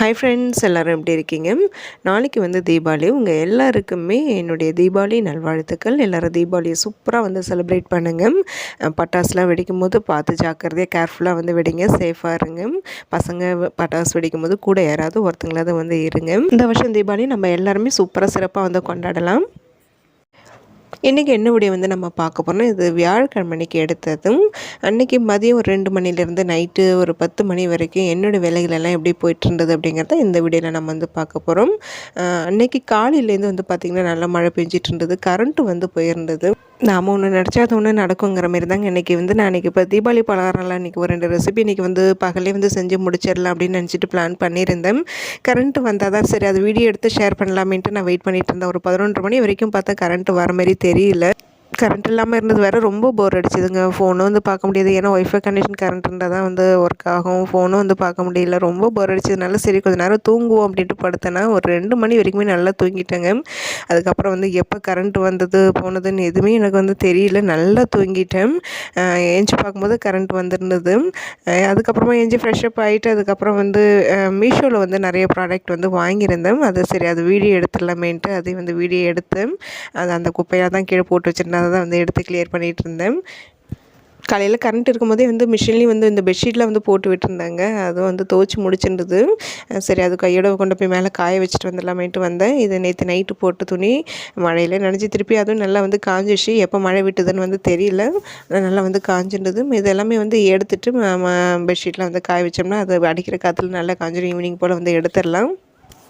Hi friends எல்லோரும் எப்படி இருக்கீங்க? நாளைக்கு வந்து தீபாவளி. உங்கள் எல்லாருக்குமே என்னுடைய தீபாவளி நல்வாழ்த்துக்கள். எல்லோரும் தீபாவளியை சூப்பராக வந்து செலிப்ரேட் பண்ணுங்கள் பட்டாசுலாம் வெடிக்கும் போது பார்த்து ஜாக்கிரதையாக கேர்ஃபுல்லாக வந்து வெடிங்க. சேஃபாக இருங்க. பசங்க பட்டாசு வெடிக்கும் போது கூட யாராவது ஒருத்தங்களாவது வந்து இருங்க. இந்த வருஷம் தீபாவளி நம்ம எல்லாருமே சூப்பராக சிறப்பாக வந்து கொண்டாடலாம். இன்றைக்கி என்ன வீடியோ வந்து நம்ம பார்க்க போகிறோம் இது வியாழக்கிழமைக்கு எடுத்ததும் அன்றைக்கி மதியம் ஒரு ரெண்டு மணிலேருந்து நைட்டு ஒரு பத்து மணி வரைக்கும் என்னோடய வேலைகளெல்லாம் எப்படி போயிட்டு இருந்தது அப்படிங்கிறத இந்த வீடியோவில் நம்ம வந்து பார்க்க போகிறோம் அன்றைக்கி காலையிலேருந்து வந்து பார்த்திங்கன்னா நல்லா மழை பெஞ்சிட்டு இருந்தது கரண்ட்டு வந்து போயிருந்தது. நாம் ஒன்று நினச்சா அது ஒன்று நடக்குங்கிற மாரி தாங்க இன்றைக்கி வந்து நான் இன்றைக்கி இப்போ தீபாவளி பலகாரம்லாம் இன்றைக்கி ஒரு ரெண்டு ரெசிபி இன்றைக்கி வந்து பகலே வந்து செஞ்சு முடிச்சிடலாம் அப்படின்னு நினச்சிட்டு பிளான் பண்ணியிருந்தேன். கரண்ட் வந்தால் தான் சரி அது வீடியோ எடுத்து ஷேர் பண்ணலாமேன்ட்டு நான் வெயிட் பண்ணிகிட்டு இருந்தேன். ஒரு பதினொன்று மணி வரைக்கும் பார்த்தா கரண்ட்டு வர மாதிரி தெரியல. கரண்ட் இல்லாமல் இருந்தது வேறு ரொம்ப போர் அடிச்சுதுங்க. ஃபோனும் வந்து பார்க்க முடியாது. ஏன்னா ஒய்ஃபை கண்டிஷன் கரண்ட் இருந்தால் தான் வந்து ஒர்க் ஆகும். ஃபோனும் வந்து பார்க்க முடியல. ரொம்ப போர் அடிச்சதுனால சரி கொஞ்சம் நேரம் தூங்குவோம் அப்படின்ட்டு படுத்தேன்னா ஒரு ரெண்டு மணி வரைக்குமே நல்லா தூங்கிட்டேங்க. அதுக்கப்புறம் வந்து எப்போ கரண்ட் வந்தது போனதுன்னு எதுவுமே எனக்கு வந்து தெரியல. நல்லா தூங்கிட்டேன். ஏஞ்சி பார்க்கும்போது கரண்ட் வந்துருந்தது. அதுக்கப்புறமா ஏஞ்சி ஃப்ரெஷ்அப் ஆகிட்டு அதுக்கப்புறம் வந்து மீஷோவில் வந்து நிறைய ப்ராடக்ட் வந்து வாங்கியிருந்தேன். அது சரி அது வீடியோ எடுத்துடலாமேன்ட்டு அதையும் வந்து வீடியோ எடுத்து அது அந்த குப்பையாக தான் கீழே போட்டு வச்சுருந்தேன். அதை தான் வந்து எடுத்து கிளியர் பண்ணிகிட்டு இருந்தேன் காலையில் கரண்ட் இருக்கும்போதே வந்து மிஷின்லேயும் வந்து இந்த பெட்ஷீட்லாம் வந்து போட்டு விட்டுருந்தாங்க. அதுவும் வந்து துவச்சி முடிச்சிருந்தது. சரி அது கையோட கொண்டு போய் மேலே காய வச்சுட்டு வந்துடலாமேட்டு வந்தேன். இது நேற்று நைட்டு போட்டு துணி. மழையில் நினச்சி திருப்பி அதுவும் நல்லா வந்து காஞ்சிச்சு. எப்போ மழை விட்டுதுன்னு வந்து தெரியல. நல்லா வந்து காஞ்சிருந்தது. இது எல்லாமே வந்து எடுத்துட்டு பெட்ஷீட்டில் வந்து காய வச்சோம்னா அது அடிக்கிற காற்றுல நல்லா காஞ்சிடும் ஈவினிங் போல் வந்து எடுத்துடலாம்.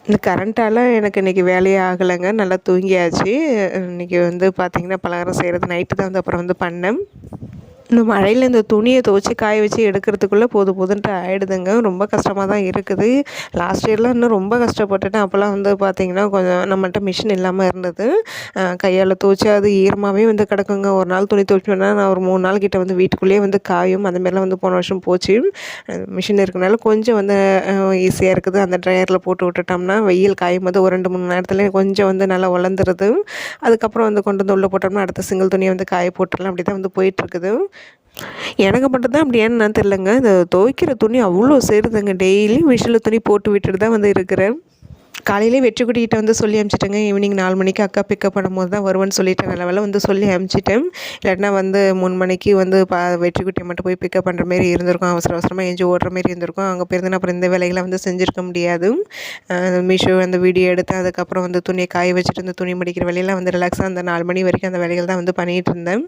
இந்த கரண்ட்டால் எனக்கு இன்றைக்கி வேலையே ஆகலைங்க. நல்லா தூங்கியாச்சு. இன்றைக்கி வந்து பார்த்திங்கன்னா பலகாரம் செய்கிறது நைட்டு தான் வந்து அப்புறம் வந்து பண்ணேன். இந்த மழையில் இந்த துணியை துவச்சி காய வச்சு எடுக்கிறதுக்குள்ளே போது போதுன்ட்டு ஆகிடுதுங்க ரொம்ப கஷ்டமாக தான் இருக்குது. லாஸ்ட் இயர்லாம் இன்னும் ரொம்ப கஷ்டப்பட்டுட்டேன் அப்போல்லாம் வந்து பார்த்திங்கன்னா கொஞ்சம் நம்மள்ட்ட மிஷின் இல்லாமல் இருந்தது. கையால் துவச்சி அது ஈரமாகவே வந்து கிடக்குங்க. ஒரு நாள் துணி துவைச்சோன்னா நான் ஒரு மூணு நாள் கிட்டே வந்து வீட்டுக்குள்ளேயே வந்து காயும். அந்தமாரிலாம் வந்து போன வருஷம் போச்சு. மிஷின் இருக்கனால கொஞ்சம் வந்து ஈஸியாக இருக்குது. அந்த ட்ரையரில் போட்டு விட்டுட்டோம்னா வெயில் காயும் போது ஒரு ரெண்டு மூணு நேரத்தில் கொஞ்சம் வந்து நல்லா வளர்ந்துருது. அதுக்கப்புறம் வந்து கொண்டு வந்து உள்ளே போட்டோம்னா அடுத்த சிங்கிள் துணியை வந்து காய போட்டுடலாம். அப்படி தான் வந்து போயிட்டுருக்குது எனக்கு மட்டும் தான் அப்படி ஏன்னு தெரிலங்க இந்த துவைக்கிற துணி அவ்வளோ சேருதுங்க. டெய்லியும் மிஷினில் துணி போட்டு விட்டுட்டு தான் வந்து இருக்கிறேன். காலையிலே வெற்றிக்குட்டிகிட்ட வந்து சொல்லி அனுப்பிச்சிட்டேங்க ஈவினிங் நாலு மணிக்கு அக்கா பிக்கப் பண்ணும்போது தான் வருவேன்னு சொல்லிட்டேன் நல்ல வேலை வந்து சொல்லி அனுப்பிச்சிட்டேன் இல்லாட்டினா வந்து மூணு மணிக்கு வந்து பா வெற்றிக்குட்டியை மட்டும் போய் பிக்கப் பண்ணுற மாரி இருந்திருக்கும். அவசர அவசரமாக எஞ்சி ஓடுற மாரி இருந்திருக்கும். அங்கே போயிருந்தேன் அப்புறம் இந்த வேலைகளை வந்து செஞ்சுருக்க முடியாது. மீஷோ அந்த வீடியோ எடுத்து அதுக்கப்புறம் வந்து துணியை காய வச்சுட்டு இந்த துணி முடிக்கிற வேலையெல்லாம் வந்து ரிலாக்ஸாக அந்த நாலு மணி வரைக்கும் அந்த வேலைகள் தான் வந்து பண்ணிகிட்டு இருந்தேன்.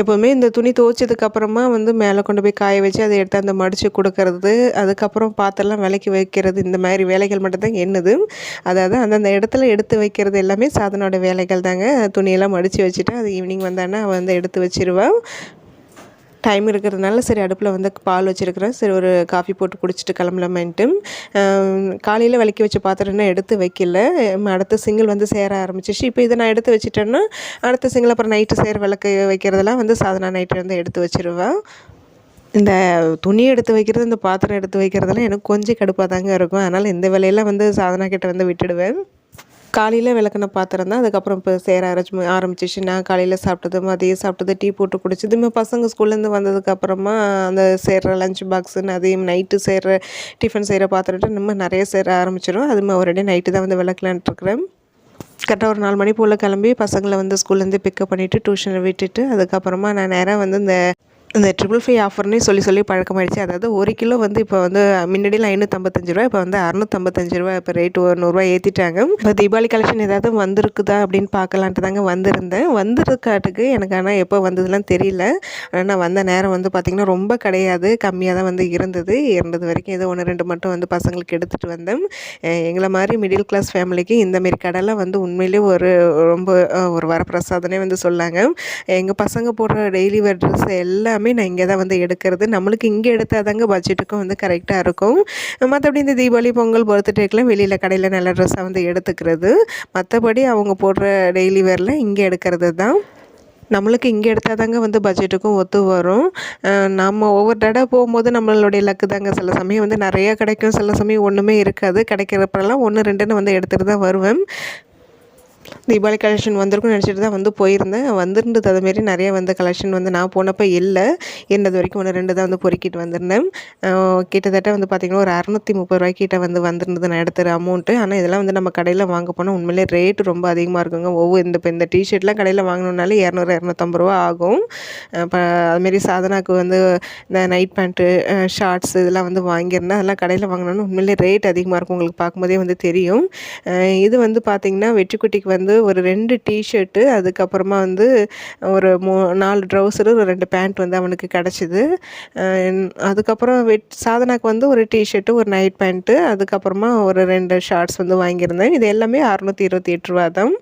எப்போவுமே இந்த துணி துவைச்சதுக்கப்புறமா வந்து மேலே கொண்டு போய் காய வச்சு அதை எடுத்து அந்த மடித்து கொடுக்கறது அதுக்கப்புறம் பாத்திரலாம் விலைக்கு வைக்கிறது இந்த மாதிரி வேலைகள் மட்டும்தான் என்னது. அதாவது அந்தந்த இடத்துல எடுத்து வைக்கிறது எல்லாமே சாதனோட வேலைகள் தாங்க துணியெல்லாம் மடித்து வச்சுட்டு அது ஈவினிங் வந்தானே அவள் வந்து எடுத்து வச்சிருவாள் டைம் இருக்கிறதுனால சரி அடுப்பில் வந்து பால் வச்சுருக்கிறேன். சரி ஒரு காஃபி போட்டு குடிச்சிட்டு கிளம்பலாமேன்ட்டு. காலையில் விளக்கி வச்ச பாத்திரம்னா எடுத்து வைக்கல. அடுத்த சிங்கிள் வந்து சேர ஆரம்பிச்சிச்சு இப்போ இதை நான் எடுத்து வச்சுட்டேன்னா அடுத்த சிங்கிள் அப்புறம் நைட்டு சேர விளக்கு வைக்கிறதெல்லாம் வந்து சாதனா நைட்டு வந்து எடுத்து வச்சுருவேன் இந்த துணி எடுத்து வைக்கிறது இந்த பாத்திரம் எடுத்து வைக்கிறதெல்லாம் எனக்கு கொஞ்சம் கடுப்பாக தாங்க இருக்கும். அதனால் இந்த வேலையெல்லாம் வந்து சாதனா கிட்ட வந்து விட்டுடுவேன். காலையில் விளக்குன பாத்திரம் தான். அதுக்கப்புறம் இப்போ சேர ஆரம்பிச்சு ஆரம்பிச்சிச்சு. நான் காலையில் சாப்பிட்டது மதியம் சாப்பிட்டது டீ போட்டு குடிச்சதுமே பசங்க ஸ்கூல்லேருந்து வந்ததுக்கப்புறமா அந்த சேர்கிற லஞ்ச் பாக்ஸுன்னு அதையும் நைட்டு சேர்கிற டிஃபன் செய்கிற பாத்திரத்தை நம்ம நிறைய சேர ஆரம்பிச்சிடும் அதுமாதிரி ஒரே நைட்டு தான் வந்து விளக்கலான்ட்ருக்குறேன் கரெக்டாக ஒரு நாலு மணி போல் கிளம்பி பசங்களை வந்து ஸ்கூல்லேருந்து பிக்கப் பண்ணிவிட்டு டியூஷனில் விட்டுட்டு அதுக்கப்புறமா நான் நேராக வந்து இந்த இந்த ட்ரிபிள் ஃபைவ் ஆஃபர்னே சொல்லி சொல்லி பழக்கமாயிடுச்சு. அதாவது ஒரு கிலோ வந்து இப்போ வந்து முன்னாடியில் ஐநூற்றம்பத்தஞ்சு ரூபா இப்போ வந்து அறநூற்றம்பத்தஞ்சு ரூபா இப்போ ரேட்டு ஒரு நூறுரூவா ஏற்றிட்டாங்க இப்போ தீபாவளி கலெக்ஷன் ஏதாவது வந்திருக்குதா அப்படின்னு பார்க்கலான்ட்டு தாங்க வந்திருந்தேன். வந்திருக்காட்டுக்கு எனக்கு ஆனால் எப்போ வந்ததுலாம் தெரியல. ஆனால் நான் வந்த நேரம் வந்து பார்த்திங்கன்னா ரொம்ப கிடையாது. கம்மியாக தான் வந்து இருந்தது. இருந்தது வரைக்கும் ஏதோ ஒன்று ரெண்டு மட்டும் வந்து பசங்களுக்கு எடுத்துகிட்டு வந்தேன். எங்களை மாதிரி மிடில் கிளாஸ் ஃபேமிலிக்கு இந்தமாரி கடைலாம் வந்து உண்மையிலே ஒரு ரொம்ப ஒரு வரப்பிரசாதனே வந்து சொல்லாங்க. எங்கள் பசங்க போடுற டெய்லி வேர் ட்ரெஸ் எல்லாமே எல்லாமே நான் இங்கே தான் வந்து எடுக்கிறது. நம்மளுக்கு இங்கே எடுத்தால் தாங்க பட்ஜெட்டுக்கும் வந்து கரெக்டாக இருக்கும். மற்றபடி இந்த தீபாவளி பொங்கல் பர்த்டேக்கெலாம் வெளியில் கடையில் நல்ல ட்ரெஸ்ஸாக வந்து எடுத்துக்கிறது. மற்றபடி அவங்க போடுற டெய்லி வேரில் இங்கே எடுக்கிறது தான். நம்மளுக்கு இங்கே எடுத்தால் தாங்க வந்து பட்ஜெட்டுக்கும் ஒத்து வரும். நம்ம ஒவ்வொரு தடவை போகும்போது நம்மளுடைய லக்கு தாங்க. சில சமயம் வந்து நிறையா கிடைக்கும். சில சமயம் ஒன்றுமே இருக்காது. கிடைக்கிறப்பெல்லாம் ஒன்று ரெண்டுன்னு வந்து எடுத்துகிட்டு தான் வருவேன். தீபாவளி கலெக்ஷன் வந்திருக்கும்னு நினச்சிட்டு தான் வந்து போயிருந்தேன். வந்திருந்தது அதுமாரி நிறைய வந்து கலெக்ஷன் வந்து நான் போனப்போ இல்லை. என்னது வரைக்கும் ஒன்று ரெண்டு தான் வந்து பொறுக்கிட்டு வந்திருந்தேன். கிட்டத்தட்ட வந்து பார்த்திங்கன்னா ஒரு அறநூற்றி முப்பது ரூபாய்க்கிட்ட வந்து வந்திருந்தது நான் எடுத்துகிற அமௌண்ட்டு ஆனால் இதெல்லாம் வந்து நம்ம கடையில் வாங்க போனால் உண்மையிலே ரேட்டு ரொம்ப அதிகமாக இருக்குங்க. ஒவ்வொரு இந்த இப்போ இந்த டிஷர்ட்லாம் கடையில் வாங்கணுன்னாலே இரநூறு இரநூத்தம்பது ரூபா ஆகும். இப்போ அதுமாரி சாதனாக்கு வந்து இந்த நைட் பேண்ட்டு ஷார்ட்ஸ் இதெல்லாம் வந்து வாங்கியிருந்தேன். அதெல்லாம் கடையில் வாங்கினோன்னு உண்மையிலே ரேட் அதிகமாக இருக்கும். உங்களுக்கு பார்க்கும்போதே வந்து தெரியும். இது வந்து பார்த்திங்கன்னா வெற்றிக்குட்டிக்கு வந்து ஒரு ரெண்டு டிஷர்ட்டு அதுக்கப்புறமா வந்து ஒரு மூ நாலு ட்ரௌசரு ஒரு ரெண்டு பேண்ட் வந்து அவனுக்கு கிடச்சிது. அதுக்கப்புறம் வெட் சாதனாக்கு வந்து ஒரு டிஷர்ட்டு ஒரு நைட் பேண்ட்டு அதுக்கப்புறமா ஒரு ரெண்டு ஷார்ட்ஸ் வந்து வாங்கியிருந்தேன். இது எல்லாமே அறநூற்றி இருபத்தி எட்டு ரூபா தான்.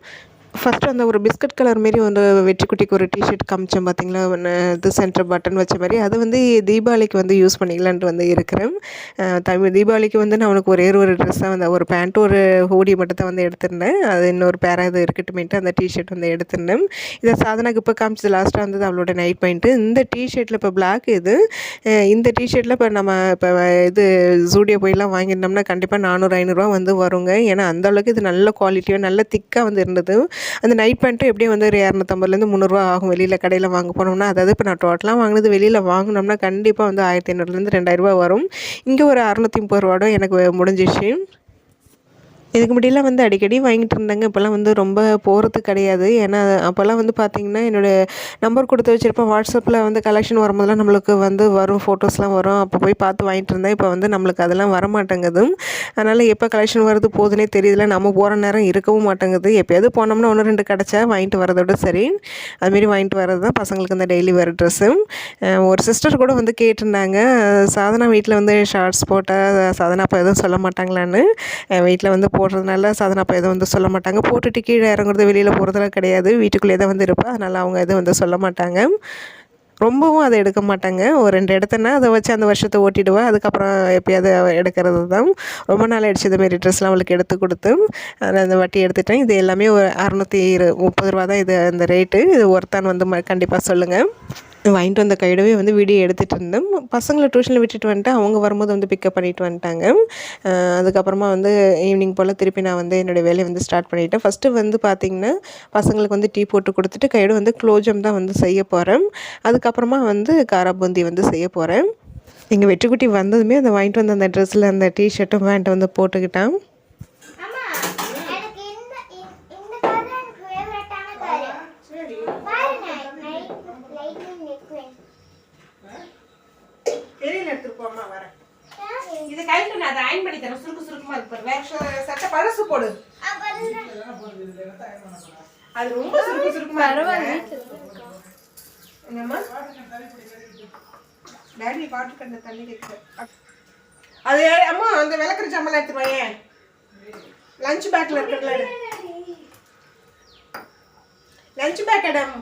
ஃபஸ்ட்டு அந்த ஒரு பிஸ்கட் கலர் மாரி வந்து வெற்றிக்குட்டிக்கு ஒரு டிஷர்ட் காமிச்சேன் பார்த்தீங்களா ஒன்று இது சென்டர் பட்டன் வச்ச மாதிரி அது வந்து தீபாவளிக்கு வந்து யூஸ் பண்ணிக்கலான்ட்டு வந்து இருக்கிறேன். தமிழ் தீபாவளிக்கு வந்து நான் அவனுக்கு ஒரே ஒரு ட்ரெஸ்ஸாக வந்து ஒரு பேண்ட் ஒரு ஹூடி மட்டும் தான் வந்து எடுத்திருந்தேன். அது இன்னொரு பேரா இது இருக்கட்டுமேட்டு அந்த டிஷர்ட் வந்து எடுத்திருந்தேன். இதை சாதனாக்கு இப்போ காமிச்சது லாஸ்ட்டாக வந்தது அவளோட நைட் பாயிண்ட்டு இந்த டிஷர்ட்டில் இப்போ பிளாக் இது. இந்த டிஷர்ட்டில் இப்போ நம்ம இப்போ இது ஜூடியோ போயெல்லாம் வாங்கியிருந்தோம்னா கண்டிப்பாக நானூறு ஐநூறுரூவா வந்து வருங்க. ஏன்னா அந்தளவுக்கு இது நல்ல குவாலிட்டியாக நல்ல திக்காக வந்து இருந்தது. அந்த நைட் பேண்ட்டும் எப்படியும் வந்து ஒரு இரநூத்தம்பதுலேருந்து முந்நூறுரூவா ஆகும். வெளியில் கடையில் வாங்க போனோம்னா அதாவது இப்போ நான் டோட்டலாக வாங்கினது வெளியில் வாங்கினோம்னா கண்டிப்பாக வந்து ஆயிரத்தி ஐநூறுலேருந்து ரெண்டாயிரரூபா வரும். இங்கே ஒரு அறநூற்றி முப்பது ரூபாடும் எனக்கு முடிஞ்சிச்சு. இதுக்கு முன்னாடிலாம் வந்து அடிக்கடி வாங்கிட்டு இருந்தாங்க. இப்போல்லாம் வந்து ரொம்ப போகிறது கிடையாது. ஏன்னா அப்போல்லாம் வந்து பார்த்திங்கன்னா என்னோடய நம்பர் கொடுத்து வச்சுருப்பேன். வாட்ஸ்அப்பில் வந்து கலெக்ஷன் வரும்போதெல்லாம் நம்மளுக்கு வந்து வரும் ஃபோட்டோஸ்லாம் வரும். அப்போ போய் பார்த்து வாங்கிட்டு இருந்தேன். இப்போ வந்து நம்மளுக்கு அதெல்லாம் வரமாட்டேங்குது அதனால் எப்போ கலெக்ஷன் வருது போதுனே தெரியல நம்ம போகிற நேரம் இருக்கவும் மாட்டேங்குது. எப்போயாவது போனோம்னா ஒன்று ரெண்டு கிடச்சா வாங்கிட்டு வரதோட சரி. அதுமாரி வாங்கிட்டு வர்றது தான் பசங்களுக்கு அந்த டெய்லி வேறு ட்ரெஸ்ஸு ஒரு சிஸ்டர் கூட வந்து கேட்டிருந்தாங்க. சாதனா வீட்டில் வந்து ஷார்ட்ஸ் போட்டால் சாதனா அப்போ எதுவும் சொல்ல மாட்டாங்களான்னு. வீட்டில் வந்து போ போடுறதுனால சாதனை அப்போ எதுவும் வந்து சொல்ல மாட்டாங்க. போட்டுட்டு கீழே இறங்குறது வெளியில் போகிறதுலாம் கிடையாது. வீட்டுக்குள்ளே தான் வந்து இருப்பேன் அதனால் அவங்க எதுவும் வந்து சொல்ல மாட்டாங்க. ரொம்பவும் அதை எடுக்க மாட்டாங்க. ஒரு ரெண்டு இடத்தனா அதை வச்சு அந்த வருஷத்தை ஓட்டிடுவேன் அதுக்கப்புறம் எப்பயாவது எடுக்கிறது தான். ரொம்ப நாள் ஆயிடுச்சு இதுமாரி ட்ரெஸ்லாம் அவளுக்கு எடுத்து கொடுத்து. அதில் அந்த வட்டி எடுத்துட்டேன். இது எல்லாமே ஒரு அறநூற்றி இரு முப்பது ரூபா தான் இது அந்த ரேட்டு இது ஒருத்தான் வந்து ம கண்டிப்பாக சொல்லுங்கள் வாங்கிட்டு வந்த கைடவே வந்து வீடியோ எடுத்துகிட்டு இருந்தோம். பசங்களை டியூஷனில் விட்டுட்டு வந்துட்டு அவங்க வரும்போது வந்து பிக்கப் பண்ணிட்டு வந்துட்டாங்க. அதுக்கப்புறமா வந்து ஈவினிங் போல் திருப்பி நான் வந்து என்னோடய வேலையை வந்து ஸ்டார்ட் பண்ணிட்டேன். ஃபஸ்ட்டு வந்து பார்த்திங்கன்னா பசங்களுக்கு வந்து டீ போட்டு கொடுத்துட்டு கைடு வந்து க்ளோஜம் தான் வந்து செய்ய போகிறேன் அதுக்கப்புறமா வந்து காராபூந்தி வந்து செய்ய போகிறேன் எங்கள் வெட்டுக்குட்டி வந்ததுமே அந்த வாங்கிட்டு வந்த அந்த ட்ரெஸ்ஸில் அந்த டிஷர்ட்டும் பேண்ட்டை வந்து போட்டுக்கிட்டான் அம்மா எனக்கு இந்த இ- இந்த கலர் எனக்கு ஃபேவரட்டான கலர் பாருங்க லைட் லைட்னிங் நெக்லைன் வெளியில் எடுத்துகிட்டு போமா வரேன் இது நான் அதை அயன் பண்ணி தரேன். சுருக்கு சுருக்குமா இருப்பார் வேற சட்டை பழசு போடு. அது ரொம்ப சுருக்கு சுருக்குமா என்னம்மா? டேடி வாட்டர் கண்ட தண்ணி கேட்குது அது அம்மா அந்த விளக்குற ஜாமெல்லாம் எடுத்துட்டு வாயேன் லஞ்ச் பேக்கில் இருக்கிறதுல லஞ்ச் பேக் இடம்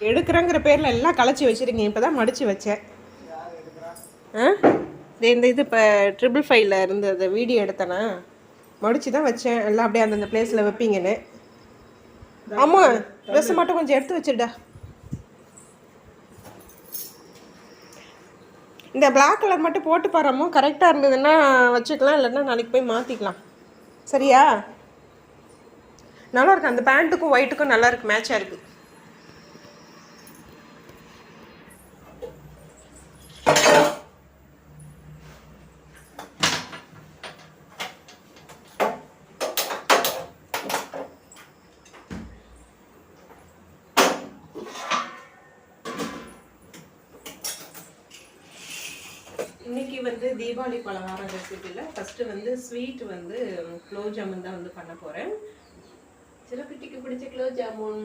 எடுக்கிறேங்கிற பேரில் எல்லாம் களைச்சி வச்சிருக்கீங்க. இப்போ தான் மடித்து வச்சேன். இந்த இது இப்போ ட்ரிபிள் ஃபைவ்ல இருந்து வீடியோ எடுத்தேனா? மடித்து தான் வச்சேன். எல்லாம் அப்படியே அந்தந்த பிளேஸில் வைப்பீங்கன்னு. ஆமாம் ட்ரெஸ்ஸை மட்டும் கொஞ்சம் எடுத்து வச்சிருடா. இந்த பிளாக் கலர் மட்டும் போட்டு பாருமோ கரெக்டாக இருந்ததுன்னா வச்சுக்கலாம் இல்லைன்னா நாளைக்கு போய் மாற்றிக்கலாம் சரியா? நல்லா இருக்கு. அந்த பேண்ட்டுக்கும் ஒயிட்டுக்கும் நல்லா இருக்கு. மேட்சாக இருக்குது இன்னைக்கு வந்து தீபாவளி பலகாரம் ரெசிபியில் ஃபஸ்ட்டு வந்து ஸ்வீட் வந்து குலோப் ஜாமுன் தான் வந்து பண்ண போகிறேன் சிலக்குட்டிக்கு பிடிச்ச குலோப் ஜாமுன்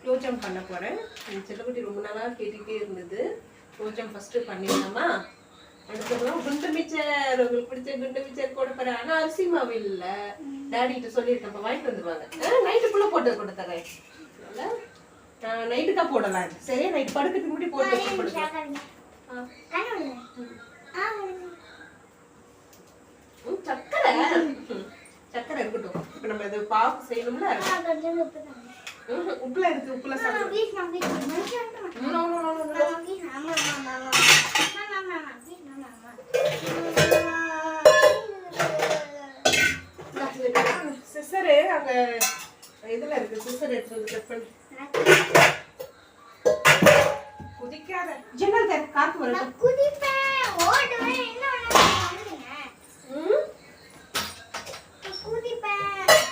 குலோப் ஜாம் பண்ண போகிறேன் சிலக்குட்டி ரொம்ப நாளாக கேட்டுகிட்டே இருந்தது. குலோப் ஜாம் ஃபஸ்ட்டு பண்ணிடலாமா? அடுத்ததுலாம் குண்டு மிச்சர் உங்களுக்கு பிடிச்ச குண்டு மிச்சர் போட போகிறேன் ஆனால் அரிசி மாவு இல்லை. டேடிகிட்ட சொல்லியிருக்கேன் இப்போ வாங்கிட்டு வந்துருவாங்க நைட்டுக்குள்ளே போட்டு கொடுத்துறேன். நைட்டு தான் போடலாம். சரியா? நைட் படுக்கிறதுக்கு முன்னாடி போட்டு வச்சு சக்கரை. சக்கரை இருக்கட்டும். இப்போ நம்ம இது பாவு செய்யணும்ல? உப்புல இருக்கு உப்புல இது எடுத்து. இதில் இருக்கு. சிசர் எடுத்து கட் பண்ணி. குதிக்காத. ஜன்னல் காத்து வரட்டும் நான் குதிப்பேன் ஓடுவேன் என்ன வேணாலும் பண்ணுங்க ம்? நான் குதிப்பேன்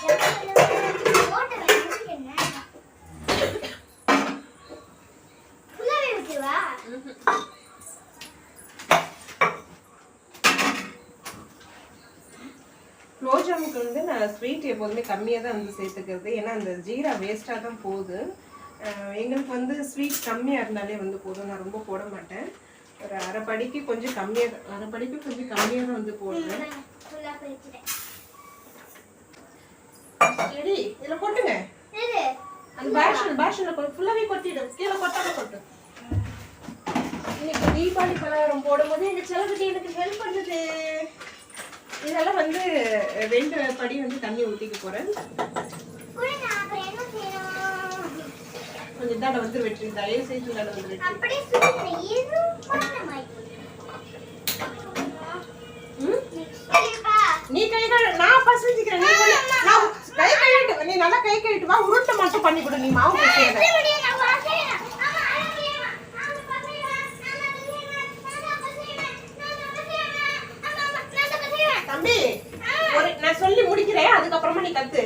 ஜன்னல் விழுவேன், ஓடுவேன் உங்களுக்கு என்ன ஃபுல்லாவே விட்டுருவா குலோப்ஜாமுக்கு வந்து நான் ஸ்வீட் எப்போதுமே கம்மியாக தான் வந்து சேர்த்துக்கிறது. ஏன்னா அந்த ஜீரா வேஸ்ட்டாக தான் போகுது. எங்களுக்கு வந்து ஸ்வீட் கம்மியாக இருந்தாலே வந்து போதும். நான் ரொம்ப போட மாட்டேன். ஒரு அரை படிக்கு கொஞ்சம் கம்மியாக அரை படிக்கு கொஞ்சம் கம்மியாக தான் வந்து போயிடுறேன் சரி இதில் கொட்டுங்க. அந்த பேஷன் பேஷனில் கொட்டு ஃபுல்லாகவே கொட்டிடு. கீழே கொட்டாம கொட்டு. இன்னைக்கு தீபாவளி பலகாரம் போடும்போது எங்கள் செலவுக்கு எனக்கு ஹெல்ப் பண்ணுது. இதெல்லாம் வந்து ரெண்டு படி வந்து தண்ணி ஊற்றிக்க போகிறேன் கொஞ்சம் இதாட வந்து வெற்றி தயவு செய்து இதாட வந்து நீ கை நான் பசஞ்சிக்கிறேன். நீ நான் கை கழுவிட்டு நீ நல்லா கை கழுவிட்டு வா உருட்டை மட்டும் பண்ணி கொடு நீ மாவு பேசியத எப்படி முடியும் நான் வாசேனா ஆமா அட முடியுமா ஆமா பசேனா நான் பசேனா நான் பசேனா நான் பசேனா ஆமா நான் பசேனா தம்பி ஒரு நான் சொல்லி முடிக்கிறேன் அதுக்கப்புறமா நீ கத்து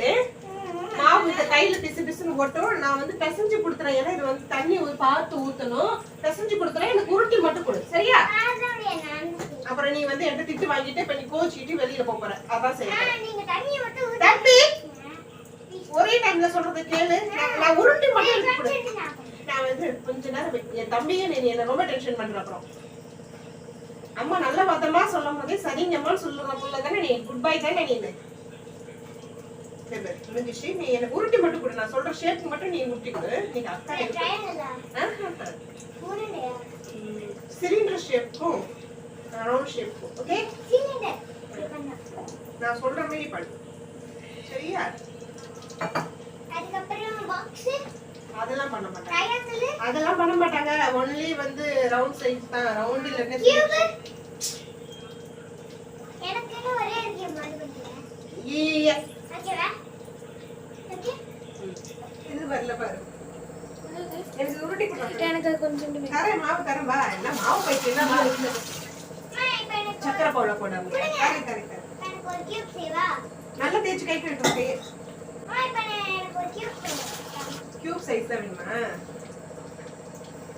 மாவு இந்த கையில பிசு பிசுன்னு போட்டும் நான் வந்து பிசைஞ்சு கொடுத்துறேன். ஏன்னா இது வந்து தண்ணி ஊ- பார்த்து ஊத்தணும். பிசைஞ்சு கொடுத்துறேன் எனக்கு உருட்டி மட்டும் கொடு. சரியா? அப்புறம் நீ வந்து என்கிட்ட திட்டு வாங்கிட்டு இப்ப நீ கோச்சிட்டு வெளியில போற. அதான் சரி தம்பி! ஒரே டைம்ல சொல்றது கேளு. நான் உருட்டி மட்டும் நான் வந்து கொஞ்ச நேரம் என் தம்பியே நீ என்ன ரொம்ப டென்ஷன் பண்ற அப்புறம். அம்மா நல்ல பத்திரமா சொல்லும் போதே சரிங்கம்மான்னு சொல்லுற புள்ள தானே நீ. குட் பை தானே நீ. முடிஞ்சிச்சு நீ எனக்கு உருட்டி மட்டும் கொடு. நான் சொல்ற ஷேப் மட்டும் நீ உருட்டி கொடு. நீங்க அக்கா ட்ரையலா எனக்கு உருண்டையா சிலிண்டர் ஷேப்புக்கும் ரவுண்ட் ஷேப்புக்கும் ஓகே சிலிண்டர் இப்படி பண்ணா. நான் சொல்ற மாதிரி பண்ணு. சரியா? அதுக்கப்புறம் பாக்ஸ் அதெல்லாம் பண்ண மாட்டாங்க. அதெல்லாம் பண்ண மாட்டாங்க. ஒன்லி வந்து ரவுண்ட் சைஸ் தான். ரவுண்ட் இல்லைன்னா கியூப் எனக்கு ஒரே இருக்கு மாதிரி. இது வரல பாரு. எனக்கு உருட்டி கொடுங்க எனக்கு கொஞ்சம் தரேன் மாவு தரேன் வா. என்ன மாவு பைக்கு என்ன மாவு இல்லை. இப்போ எனக்கு சக்கரை பவுல போடாம தரேன் தரேன் தரேன். எனக்கு ஒரு கியூப் செய்வா? நல்லா தேய்ச்சி கை கழுவிட்டு கையை அம்மா இப்போ எனக்கு ஒரு கியூப் கியூப் சைஸ் தான் வேணுமா?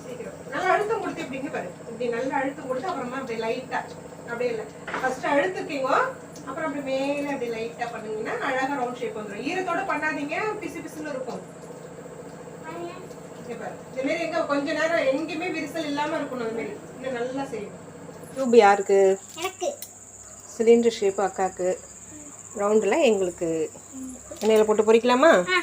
சீக்கிரம். நல்லா அழுத்தம் கொடுத்து இப்படிங்க பாரு. இப்படி நல்லா அழுத்தம் கொடுத்து அப்புறமா அப்படியே லைட்டா அப்படியே இல்லை. ஃபர்ஸ்ட் அழுத்துக்கீங்க. அப்புறம் அப்படி மேலே அப்படி லைட்டா பண்ணீங்கன்னா அழகா ரவுண்ட் ஷேப் வந்துடும் ஈரத்தோட பண்ணாதீங்க பிசு பிசுன்னு இருக்கும். மாதிரி எங்க கொஞ்ச நேரம் எங்கேயுமே விரிசல் இல்லாம இருக்கணும் அந்த மாதிரி இன்னும் நல்லா செய்யணும். டியூப் யாருக்கு? எனக்கு. சிலிண்டர் ஷேப் அக்காக்கு. ரவுண்டில் எங்களுக்கு. எண்ணெயில் போட்டு பொரிக்கலாமா ஆ.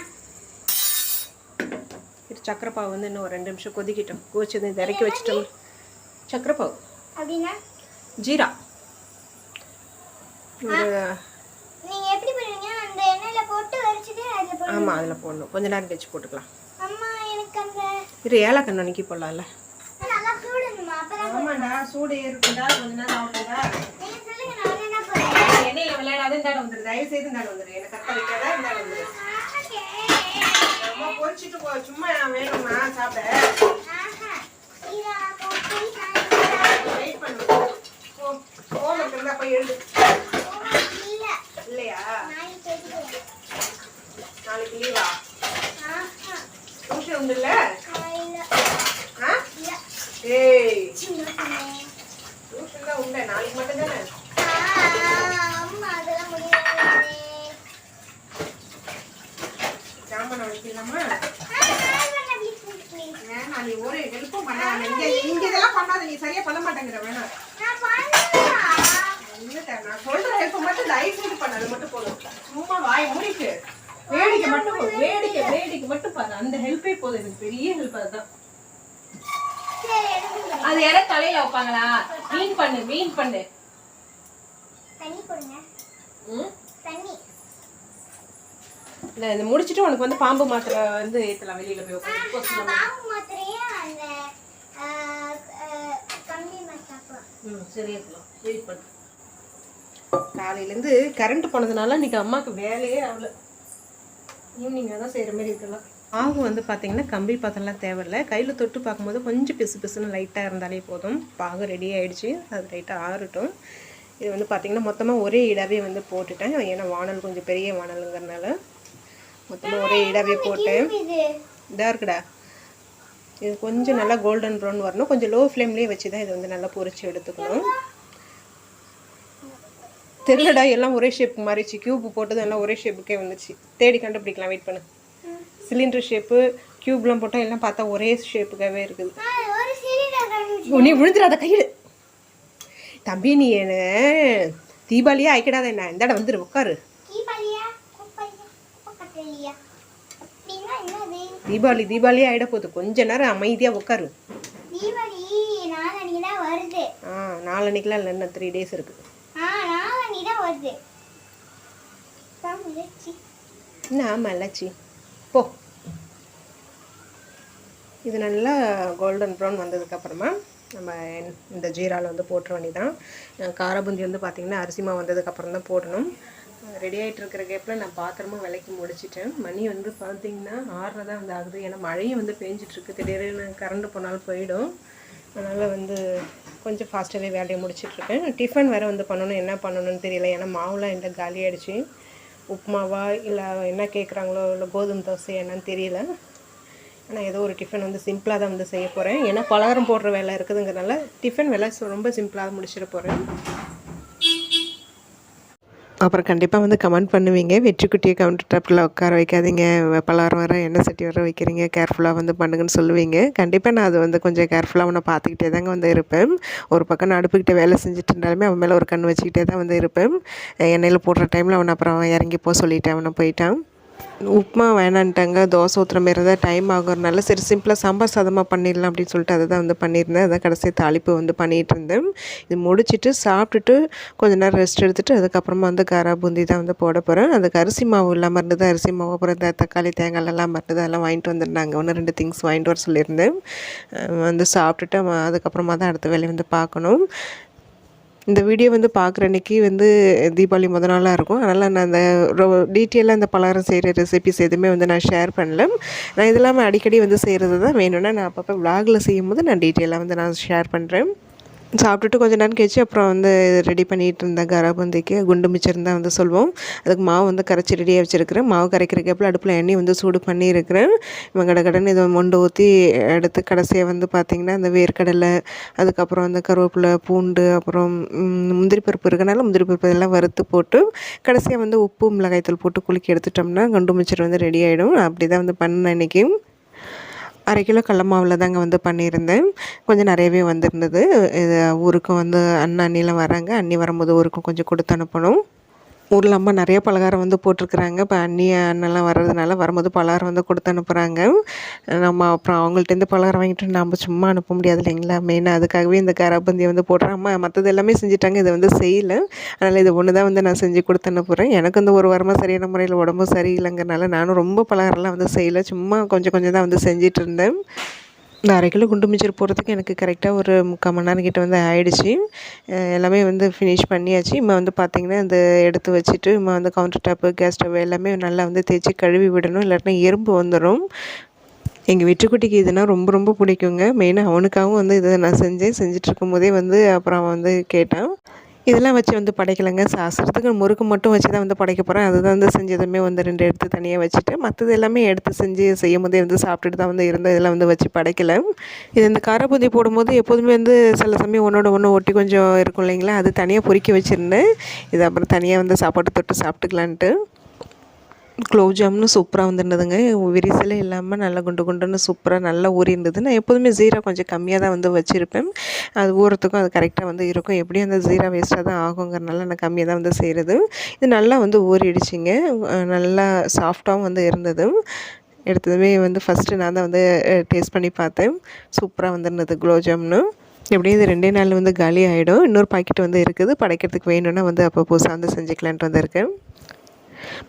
இது சக்கரைப்பாவு வந்து இன்னும் ஒரு ரெண்டு நிமிஷம் கொதிக்கிட்டோம். கொதிச்சது இறக்கி வச்சிட்டோம். சக்கரைப்பாவு. ஜீரா. நீங்க எப்படி பண்ணுவீங்க? அந்த எண்ணெயில போட்டு வரிச்சிட்டு அதுல போடு ஆமாம் அதில் போடணும். கொஞ்ச நேரம் கழிச்சு போட்டுக்கலாம். அம்மா எனக்கு அந்த இரு ஏலக்கண்ணு அன்னைக்கு போடலாம்ல. நல்லா சூடணுமா? அப்பதான் ஆமாண்டா சூடு ஏறுக்குண்டா கொஞ்ச நேரம் ஆகும்டா நீங்க சொல்லுங்க நான் என்ன போறேன் எண்ணெயில் விளையாடாத இருந்தாலும் வந்துடு தயவு செய்து இருந்தாலும் வந்துடு எனக்கு கத்த வைக்காத இருந்தாலும் வந்துடு அம்மா பொரிச்சிட்டு போ. சும்மா வேணுமா சாப்பிட. வெயிட் பண்ணு. போ ஃபோன் இருந்தா போய் எழுது உண்டுல்ல ஆ? ஏய். டியூஷன் தான் உண்டு நாளைக்கு மட்டும் தானே வைக்கலாமா வேணாம் நீ ஒரு ஹெல்ப்பும் பண்ண வேணாம் இங்க இங்க இதெல்லாம் பண்ணாத. நீ சரியா பண்ண மாட்டேங்கிற வேணாம். நான் சொல்ற ஹெல்ப் மட்டும் தயவு செய்து பண்ண அது மட்டும் போதும். சும்மா வாய் மூடிட்டு. வேடிக்கை மட்டும் போதும். வேடிக்கை வேடிக்கை மட்டும் பாரு. அந்த ஹெல்ப்பே போதும். எனக்கு பெரிய ஹெல்ப் அதுதான். அது யாரும் தலையில வைப்பாங்களா? மீன் பண்ணு மீன் பண்ணு. தண்ணி ம்? தண்ணி. இல்ல இந்த முடிச்சிட்டு உனக்கு வந்து பாம்பு மாத்திரை வந்து ஏத்தலாம் வெளியில போய் பாம்பு மாத்திரையே அந்த கம்பி மத்தாப்பா ம் சரி இருக்கலாம் வெயிட் பண்ணு. காலையிலேருந்து கரண்ட் போனதுனால இன்னைக்கு அம்மாவுக்கு வேலையே ஆகல. ஈவினிங்காக தான் செய்கிற மாதிரி இருக்கலாம். மாவு வந்து பார்த்திங்கன்னா கம்பி பாத்திரம்லாம் தேவையில்லை. கையில் தொட்டு பார்க்கும்போது கொஞ்சம் பிசு பிசுன்னு லைட்டாக இருந்தாலே போதும். பாகு ரெடி ஆகிடுச்சு அது லைட்டாக ஆறட்டும். இது வந்து பார்த்திங்கன்னா மொத்தமாக ஒரே இடாவே வந்து போட்டுட்டேன். ஏன்னா வானல் கொஞ்சம் பெரிய வானலுங்கிறனால மொத்தமாக ஒரே இடாவே போட்டேன். இது. இதாக இருக்குடா. இது கொஞ்சம் நல்லா கோல்டன் ப்ரௌன் வரணும். கொஞ்சம் லோ ஃப்ளேம்லேயே வச்சு தான் இது வந்து நல்லா பொரிச்சு எடுத்துக்கணும். தெரிலடா எல்லாம் ஒரே ஷேப்புக்கு மாறிச்சு கியூப் போட்டது எல்லாம் ஒரே ஷேப்புக்கே வந்துச்சு தேடி கண்டுபிடிக்கலாம் வெயிட் பண்ணு. சிலிண்டர் ஷேப்பு க்யூப்லாம் போட்டால் எல்லாம் பார்த்தா ஒரே ஷேப்புக்காகவே இருக்குது. நீ விழுந்துடாத கையில் தம்பி நீ என்ன? தீபாவளியே ஆயிக்கிடாத என்ன? உட்காரு. குப்பையா? பக்கத்துலையா அப்படின்னா என்னது? தீபாவளி தீபாவளியே ஆகிட போகுது. கொஞ்ச நேரம் அமைதியாக உட்காரு. ஆ நாளன்னைக்கெலாம் இல்லை இன்னும் த்ரீ டேஸ் இருக்குது ஆ நாளன்னைக்கு தான் வருது என்ன போ. இது நல்லா கோல்டன் ப்ரௌன் வந்ததுக்கப்புறமா நம்ம இந்த ஜீராவில் வந்து போட்டுற வேண்டியதான் காரபுந்தி வந்து பார்த்திங்கன்னா அரிசி மாவு வந்ததுக்கப்புறம் தான் போடணும். ரெடி ஆகிட்டு இருக்கிற கேப்பில் நான் பாத்திரமும் விலைக்கு முடிச்சிட்டேன். மணி வந்து பார்த்திங்கன்னா ஆறரை தான் வந்து ஆகுது. ஏன்னா மழையும் வந்து பேஞ்சிட்ருக்கு திடீர்னு கரண்ட் போனாலும் போயிடும். அதனால் வந்து கொஞ்சம் ஃபாஸ்ட்டாகவே வேலையை முடிச்சிட்ருக்கேன் டிஃபன் வேறு வந்து பண்ணணும் என்ன பண்ணணும்னு தெரியல. ஏன்னா மாவுலாம் என்கிட்ட காலி ஆகிடுச்சி உப்புமாவா இல்லை என்ன கேட்குறாங்களோ இல்லை கோதுமை தோசை என்னன்னு தெரியல. ஆனால் ஏதோ ஒரு டிஃபன் வந்து சிம்பிளாக தான் வந்து செய்ய போகிறேன் ஏன்னா பலகாரம் போடுற வேலை இருக்குதுங்கிறனால டிஃபன் வேலை ரொம்ப சிம்பிளாக முடிச்சிட போகிறேன் அப்புறம் கண்டிப்பாக வந்து கமெண்ட் பண்ணுவீங்க. வெற்றிக்குட்டியை கவுண்டர் டாப்பில் உட்கார வைக்காதீங்க. பலாரம் வர எண்ணெய் சட்டி வர வைக்கிறீங்க. கேர்ஃபுல்லாக வந்து பண்ணுங்கன்னு சொல்லுவீங்க. கண்டிப்பாக நான் அது வந்து கொஞ்சம் கேர்ஃபுல்லாக அவனை பார்த்துக்கிட்டே தாங்க வந்து இருப்பேன். ஒரு பக்கம் நான் அடுப்புக்கிட்ட வேலை செஞ்சுட்டு இருந்தாலுமே அவன் மேலே ஒரு கண் வச்சுக்கிட்டே தான் வந்து இருப்பேன். எண்ணெயில் போடுற டைமில் அவனை அப்புறம் இறங்கி போக சொல்லிட்டேன் அவனை போயிட்டான். உப்புமா வேணான்ட்டாங்க தோசை ஊற்றுற மாரி தான் டைம் ஆகுறதுனால சரி சிம்பிளாக சாம்பார் சாதமாக பண்ணிடலாம் அப்படின்னு சொல்லிட்டு அதை தான் வந்து பண்ணியிருந்தேன். அதான் கடைசி தாளிப்பு வந்து பண்ணிகிட்டு இருந்தேன். இது முடிச்சுட்டு சாப்பிட்டுட்டு கொஞ்ச நேரம் ரெஸ்ட் எடுத்துகிட்டு அதுக்கப்புறமா வந்து காரா பூந்தி தான் வந்து போட போகிறேன் அதுக்கு அரிசி மாவு இல்லாமல் இருந்தது அரிசி மாவு அப்புறம் இந்த தக்காளி தேங்காய் எல்லாம் இருந்தது அதெல்லாம் வாங்கிட்டு வந்துருந்தாங்க. ஒன்று ரெண்டு திங்ஸ் வாங்கிட்டு வர சொல்லியிருந்தேன். வந்து சாப்பிட்டுட்டு அதுக்கப்புறமா தான் அடுத்த வேலையை வந்து பார்க்கணும். இந்த வீடியோ வந்து பார்க்குற அன்றைக்கி வந்து தீபாவளி முத நாளாக இருக்கும். அதனால் நான் அந்த டீட்டெயிலாக அந்த பலகாரம் செய்கிற ரெசிபிஸ் எதுவுமே வந்து நான் ஷேர் பண்ணல. நான் இதெல்லாமே அடிக்கடி வந்து செய்கிறது தான் வேணும்னா நான் அப்பப்போ விலாகில் செய்யும்போது நான் டீட்டெயிலாக வந்து நான் ஷேர் பண்ணுறேன் சாப்பிட்டுட்டு கொஞ்ச நேரம் கழிச்சு அப்புறம் வந்து ரெடி பண்ணிகிட்டு இருந்தேன் கராபந்திக்கு குண்டு மிச்சம் தான் வந்து சொல்லுவோம் அதுக்கு மாவு வந்து கரைச்சி ரெடியாக வச்சுருக்கிறேன். மாவு கரைக்கிற கேப்பில் அடுப்பில் எண்ணெய் வந்து சூடு பண்ணியிருக்கிறேன். இவன் கடை கடன் இதை மொண்டு ஊற்றி எடுத்து கடைசியாக வந்து பார்த்திங்கன்னா அந்த வேர்க்கடலை அதுக்கப்புறம் அந்த கருவேப்பிலை பூண்டு அப்புறம் முந்திரி பருப்பு இருக்கனால முந்திரி பருப்பு இதெல்லாம் வறுத்து போட்டு கடைசியாக வந்து உப்பு மிளகாய்த்தூள் போட்டு குலுக்கி எடுத்துட்டோம்னா குண்டு மிச்சர் வந்து ரெடி ஆகிடும் அப்படி தான் வந்து பண்ணேன் இன்றைக்கி அரை கிலோ கடல மாவில் தாங்க வந்து பண்ணியிருந்தேன். கொஞ்சம் நிறையவே வந்திருந்தது. இது ஊருக்கும் வந்து அண்ணன் அண்ணிலாம் வராங்க. அண்ணி வரும்போது ஊருக்கும் கொஞ்சம் கொடுத்து அனுப்பணும். ஊரில் அம்மா நிறைய பலகாரம் வந்து போட்டிருக்கிறாங்க. இப்போ அண்ணி அண்ணெல்லாம் வர்றதுனால வரும்போது பலகாரம் வந்து கொடுத்து அனுப்புகிறாங்க நம்ம அப்புறம் அவங்கள்ட்டேருந்து பலகாரம் வாங்கிட்டு நம்ம சும்மா அனுப்ப முடியாது இல்லைங்களா? மெயினாக அதுக்காகவே இந்த கராபந்தியை வந்து போடுறேன். அம்மா மற்றது எல்லாமே செஞ்சுட்டாங்க. இதை வந்து செய்யலை. அதனால் இது ஒன்று தான் வந்து நான் செஞ்சு கொடுத்து அனுப்புகிறேன் எனக்கு இந்த ஒரு வாரமாக சரியான முறையில் உடம்பு சரியில்லைங்கிறனால நானும் ரொம்ப பலகாரம்லாம் வந்து செய்யலை. சும்மா கொஞ்சம் கொஞ்சம் தான் வந்து செஞ்சிட்டு இருந்தேன். இந்த அரை கிலோ குண்டு மிச்சர் போகிறதுக்கு எனக்கு கரெக்டாக ஒரு முக்கால் மணி நேரம் கிட்ட வந்து ஆயிடுச்சு. எல்லாமே வந்து ஃபினிஷ் பண்ணியாச்சு. இம்மா வந்து பார்த்திங்கன்னா இந்த எடுத்து வச்சுட்டு இம்மா வந்து கவுண்டர் டாப்பு கேஸ் ஸ்டவ் எல்லாமே நல்லா வந்து தேய்ச்சி கழுவி விடணும். இல்லாட்டினா எறும்பு வந்துடும் எங்கள் வெட்டுக்குட்டிக்கு இதுனா ரொம்ப ரொம்ப பிடிக்குங்க. மெயினாக அவனுக்காகவும் வந்து இதை நான் செஞ்சேன். செஞ்சுட்டு இருக்கும்போதே வந்து அப்புறம் அவன் வந்து கேட்டான். இதெல்லாம் வச்சு வந்து படைக்கலைங்க. சாஸ்திரத்துக்கு முறுக்கு மட்டும் வச்சு தான் வந்து படைக்க போகிறேன் அதுதான் வந்து செஞ்சதுமே வந்து ரெண்டு எடுத்து தனியாக வச்சுட்டு மற்றது எல்லாமே எடுத்து செஞ்சு செய்யும் போதே வந்து சாப்பிட்டுட்டு தான் வந்து இருந்தேன். இதெல்லாம் வந்து வச்சு படைக்கலை. இது இந்த காரபூந்தி போடும்போது எப்போதுமே வந்து சில சமயம் ஒன்றோட ஒன்று ஒட்டி கொஞ்சம் இருக்கும் இல்லைங்களா? அது தனியாக பொறுக்கி வச்சுருந்தேன். இது அப்புறம் தனியாக வந்து சாப்பாடு தொட்டு சாப்பிட்டுக்கலான்ட்டு. குலோப் ஜாமுன்னு சூப்பராக வந்துருந்ததுங்க. விரிசலே இல்லாமல் நல்லா குண்டு குண்டுன்னு சூப்பராக நல்லா ஊறி இருந்தது. நான் எப்போதுமே ஜீரா கொஞ்சம் கம்மியாக தான் வந்து வச்சுருப்பேன். அது ஊறத்துக்கும் அது கரெக்டாக வந்து இருக்கும். எப்படியும் அந்த ஜீரா வேஸ்ட்டாக தான் ஆகுங்கிறனால நான் கம்மியாக தான் வந்து செய்கிறது இது நல்லா வந்து ஊறிடுச்சிங்க. நல்லா சாஃப்டாகவும் வந்து இருந்தது. எடுத்ததுமே வந்து ஃபஸ்ட்டு நான் தான் வந்து டேஸ்ட் பண்ணி பார்த்தேன். சூப்பராக வந்துருந்தது குலோப் ஜாமுன்னு எப்படியும் இது ரெண்டே நாளில் வந்து காலி ஆகிடும் இன்னொரு பாக்கெட் வந்து இருக்குது. படைக்கிறதுக்கு வேணும்னா வந்து அப்போ புதுசாக வந்து செஞ்சுக்கலான்ட்டு வந்திருக்கேன்.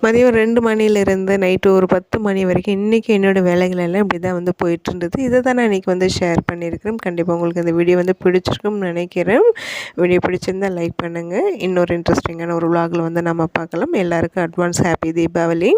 மதியம் ரெண்டு மணிலேருந்து நைட்டு ஒரு பத்து மணி வரைக்கும் இன்றைக்கி என்னோடய வேலைகள் எல்லாம் இப்படி தான் வந்து போயிட்டு இருந்தது இதை தான் நான் இன்றைக்கி வந்து ஷேர் பண்ணியிருக்கிறேன். கண்டிப்பாக உங்களுக்கு இந்த வீடியோ வந்து பிடிச்சிருக்கும்னு நினைக்கிறேன். வீடியோ பிடிச்சிருந்தா லைக் பண்ணுங்கள் இன்னொரு இன்ட்ரெஸ்டிங்கான ஒரு vlogல வந்து நம்ம பார்க்கலாம். எல்லாருக்கும் அட்வான்ஸ் ஹாப்பி தீபாவளி.